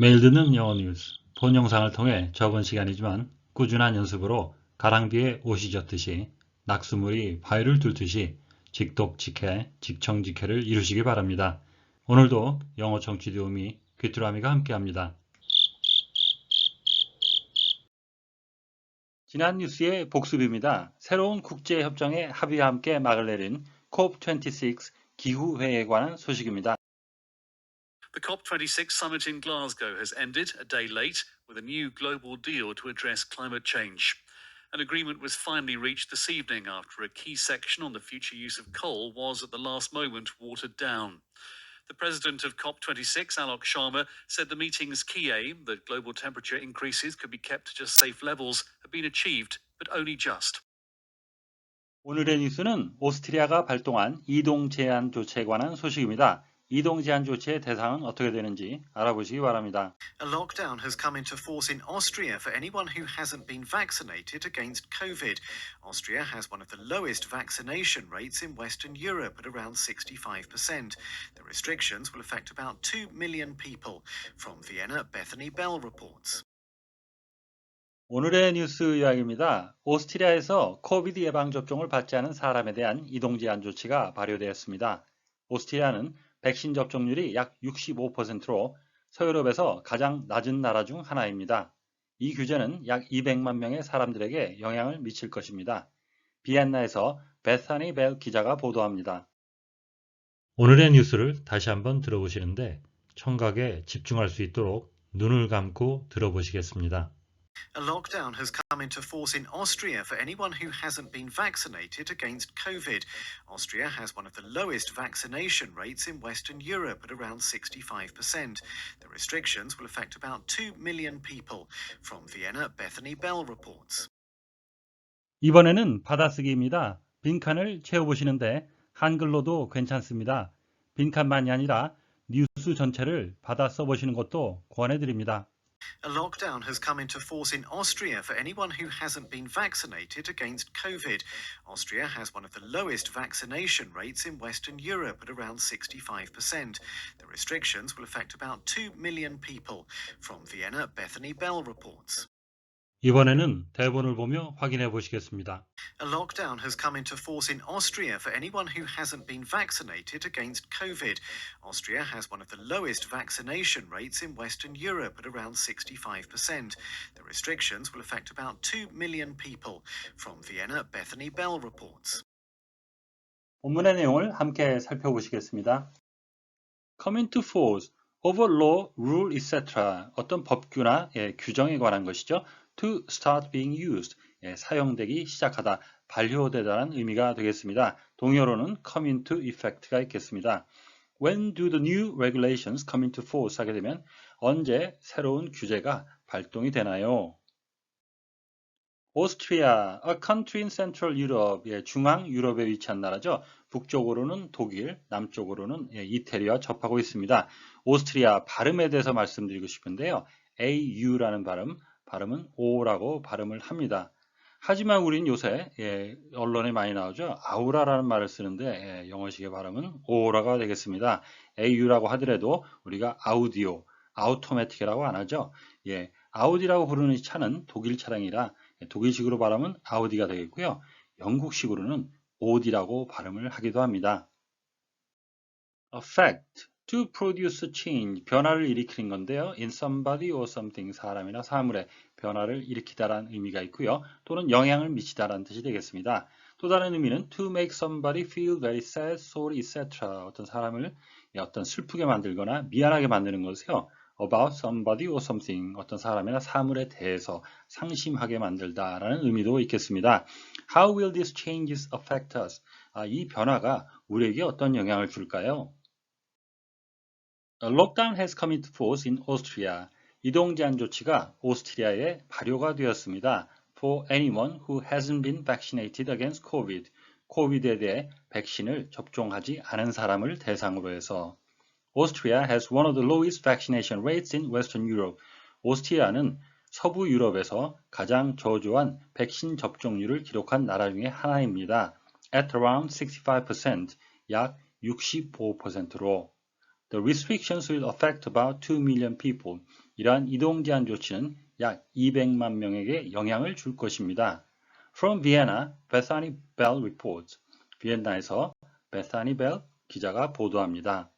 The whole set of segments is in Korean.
듣는 영어 뉴스, 본 영상을 통해 적은 시간이지만 꾸준한 연습으로 가랑비에 옷이 젖듯이 낙수물이 바위를 뚫듯이 직독직해, 직청직해를 이루시기 바랍니다. 오늘도 영어 청취 도우미 귀뚜라미가 함께합니다. 지난 뉴스의 복습입니다. 새로운 국제협정의 합의와 함께 막을 내린 COP26 기후회의에 관한 소식입니다. The COP26 summit in Glasgow has ended a day late with a new global deal to address climate change. An agreement was finally reached this evening after a key section on the future use of coal was at the last moment watered down. The president of COP26, Alok Sharma, said the meeting's key aim, that global temperature increases could be kept to just safe levels, had been achieved, but only just. 오늘의 뉴스는 오스트리아가 발동한 이동 제한 조치에 관한 소식입니다. 이동 제한 조치의 대상은 어떻게 되는지 알아보시기 바랍니다. A lockdown has come into force in Austria for anyone who hasn't been vaccinated against COVID. Austria has one of the lowest vaccination rates in Western Europe at around 65%. The restrictions will affect about 2 million people. From Vienna, Bethany Bell reports. 오늘의 뉴스 이야기입니다. 오스트리아에서 코비드 예방 접종을 받지 않은 사람에 대한 이동 제한 조치가 발효되었습니다. 오스트리아는 백신 접종률이 약 65%로 서유럽에서 가장 낮은 나라 중 하나입니다. 이 규제는 약 200만 명의 사람들에게 영향을 미칠 것입니다. 비엔나에서 베사니 벨 기자가 보도합니다. 오늘의 뉴스를 다시 한번 들어보시는데 청각에 집중할 수 있도록 눈을 감고 들어보시겠습니다. A lockdown has come into force in Austria for anyone who hasn't been vaccinated against COVID. Austria has one of the lowest vaccination rates in Western Europe at around 65%. The restrictions will affect about 2 million people. From Vienna, Bethany Bell reports. 이번에는 받아쓰기입니다. 빈칸을 채워보시는데 한글로도 괜찮습니다. 빈칸만이 아니라 뉴스 전체를 받아 써보시는 것도 권해드립니다. A lockdown has come into force in Austria for anyone who hasn't been vaccinated against COVID. Austria has one of the lowest vaccination rates in Western Europe at around 65%. The restrictions will affect about 2 million people. From Vienna, Bethany Bell reports. 이번에는 대본을 보며 확인해 보시겠습니다. A lockdown has come into force in Austria for anyone who hasn't been vaccinated against COVID. Austria has one of the lowest vaccination rates in Western Europe at around 65%. The restrictions will affect about 2 million people. From Vienna, Bethany Bell reports. 본문의 내용을 함께 살펴보시겠습니다. Come into force, over law, rule, etc. 어떤 법규나 예, 규정에 관한 것이죠. To start being used, 예, 사용되기 시작하다, 발효되다는 의미가 되겠습니다. 동요로는 come into effect가 있겠습니다. When do the new regulations come into force 하게 되면 언제 새로운 규제가 발동이 되나요? 오스트리아, a country in Central Europe, 예, 중앙 유럽에 위치한 나라죠. 북쪽으로는 독일, 남쪽으로는 예, 이태리와 접하고 있습니다. 오스트리아 발음에 대해서 말씀드리고 싶은데요. AU라는 발음, 발음은 O라고 발음을 합니다. 하지만 우린 요새 예, 언론에 많이 나오죠. 아우라라는 말을 쓰는데 예, 영어식의 발음은 O라가 되겠습니다. AU라고 하더라도 우리가 아우디오, 아우토매틱이라고 안 하죠. 예, 아우디라고 부르는 이 차는 독일 차량이라 독일식으로 발음은 아우디가 되겠고요. 영국식으로는 오디라고 발음을 하기도 합니다. affect, to produce change, 변화를 일으키는 건데요. in somebody or something, 사람이나 사물에 변화를 일으키다라는 의미가 있고요. 또는 영향을 미치다라는 뜻이 되겠습니다. 또 다른 의미는 to make somebody feel very sad, sorry, etc. 어떤 사람을 어떤 슬프게 만들거나 미안하게 만드는 것이요. about somebody or something 어떤 사람이나 사물에 대해서 상심하게 만들다라는 의미도 있겠습니다. How will these changes affect us? 아, 이 변화가 우리에게 어떤 영향을 줄까요? A lockdown has come into force in Austria. 이동 제한 조치가 오스트리아에 발효가 되었습니다. For anyone who hasn't been vaccinated against COVID. 코비드에 대해 백신을 접종하지 않은 사람을 대상으로 해서 Austria has one of the lowest vaccination rates in Western Europe. 오스트리아는 서부 유럽에서 가장 저조한 백신 접종률을 기록한 나라 중에 하나입니다. At around 65%, 약 65%로 The restrictions will affect about 2 million people. 이러한 이동 제한 조치는 약 200만 명에게 영향을 줄 것입니다. From Vienna, Bethany Bell reports. 비엔나에서 Bethany Bell 기자가 보도합니다.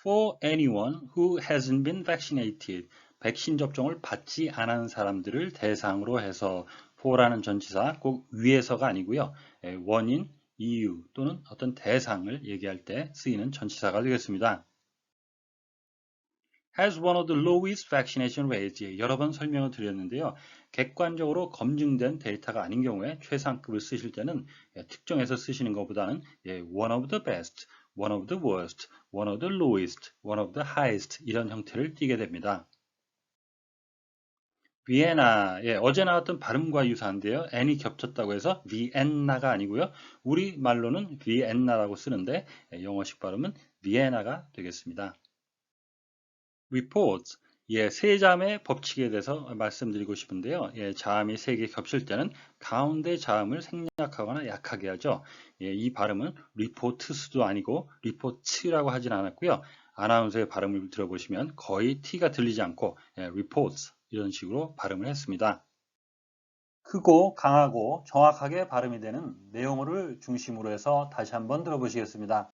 For anyone who hasn't been vaccinated, 백신 접종을 받지 않은 사람들을 대상으로 해서 for라는 전치사 꼭 위에서가 아니고요. 예, 원인, 이유 또는 어떤 대상을 얘기할 때 쓰이는 전치사가 되겠습니다. has one of the lowest vaccination rates. 예, 여러 번 설명을 드렸는데요. 객관적으로 검증된 데이터가 아닌 경우에 최상급을 쓰실 때는 예, 특정해서 쓰시는 것보다는 예, one of the best, one of the worst, one of the lowest, one of the highest 이런 형태를 띠게 됩니다. 비엔나, 예, 어제 나왔던 발음과 유사한데요. n이 겹쳤다고 해서 비엔나가 아니고요. 우리 말로는 비엔나라고 쓰는데 예, 영어식 발음은 비에나가 되겠습니다. reports, 예, 세 자음의 법칙에 대해서 말씀드리고 싶은데요. 예, 자음이 세 개 겹칠 때는 가운데 자음을 생략하거나 약하게 하죠. 예, 이 발음은 reports도 아니고 reports라고 하진 않았고요. 아나운서의 발음을 들어보시면 거의 t가 들리지 않고 예, reports 이런 식으로 발음을 했습니다. 크고 강하고 정확하게 발음이 되는 내용어를 중심으로 해서 다시 한번 들어보시겠습니다.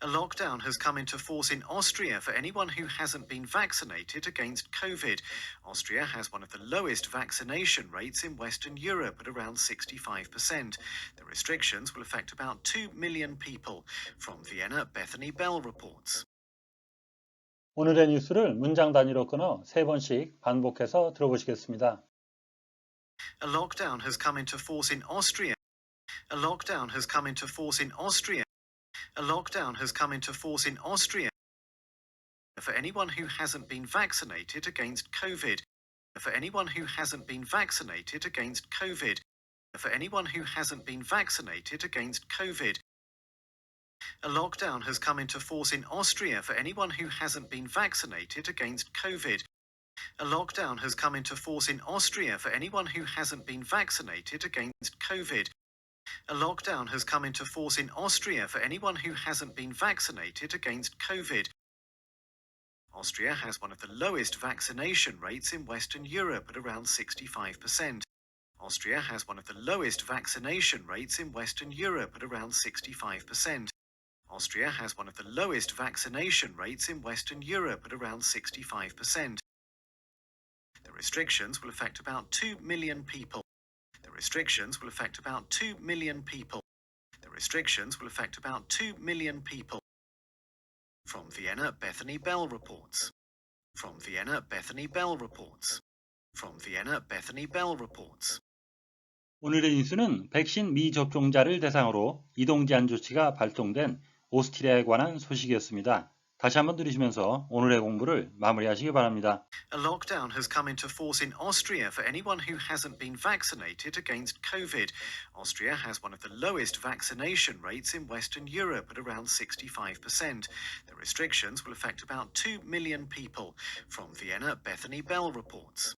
A lockdown has come into force in Austria for anyone who hasn't been vaccinated against COVID. Austria has one of the lowest vaccination rates in Western Europe at around 65%. The restrictions will affect about 2 million people. From Vienna, Bethany Bell reports. 오늘의 뉴스를 문장 단위로 끊어 세 번씩 반복해서 들어보시겠습니다. A lockdown has come into force in Austria. A lockdown has come into force in Austria. A lockdown has come into force in Austria for anyone who hasn't been vaccinated against COVID. For anyone who hasn't been vaccinated against COVID. For anyone who hasn't been vaccinated against COVID. A lockdown has come into force in Austria for anyone who hasn't been vaccinated against COVID. A lockdown has come into force in Austria for anyone who hasn't been vaccinated against COVID. A lockdown has come into force in Austria for anyone who hasn't been vaccinated against COVID. Austria has one of the lowest vaccination rates in Western Europe at around 65%. Austria has one of the lowest vaccination rates in Western Europe at around 65%. Austria has one of the lowest vaccination rates in Western Europe at around 65%. The restrictions will affect about 2 million people. The restrictions will affect about 2 million people. The restrictions will affect about 2 million people. From Vienna, Bethany Bell reports. From Vienna, Bethany Bell reports. From Vienna, Bethany Bell reports. 오늘의 뉴스는 백신 미접종자를 대상으로 이동 제한 조치가 발동된 오스트리아에 관한 소식이었습니다. 다시 한번 들으시면서 오늘의 공부를 마무리하시기 바랍니다. A lockdown has come into force in Austria for anyone who hasn't been vaccinated against COVID. Austria has one of the lowest vaccination rates in Western Europe at around 65%. The restrictions will affect about 2 million people. From Vienna, Bethany Bell reports.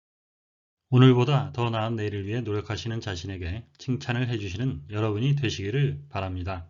오늘보다 더 나은 내일을 위해 노력하시는 자신에게 칭찬을 해주시는 여러분이 되시기를 바랍니다.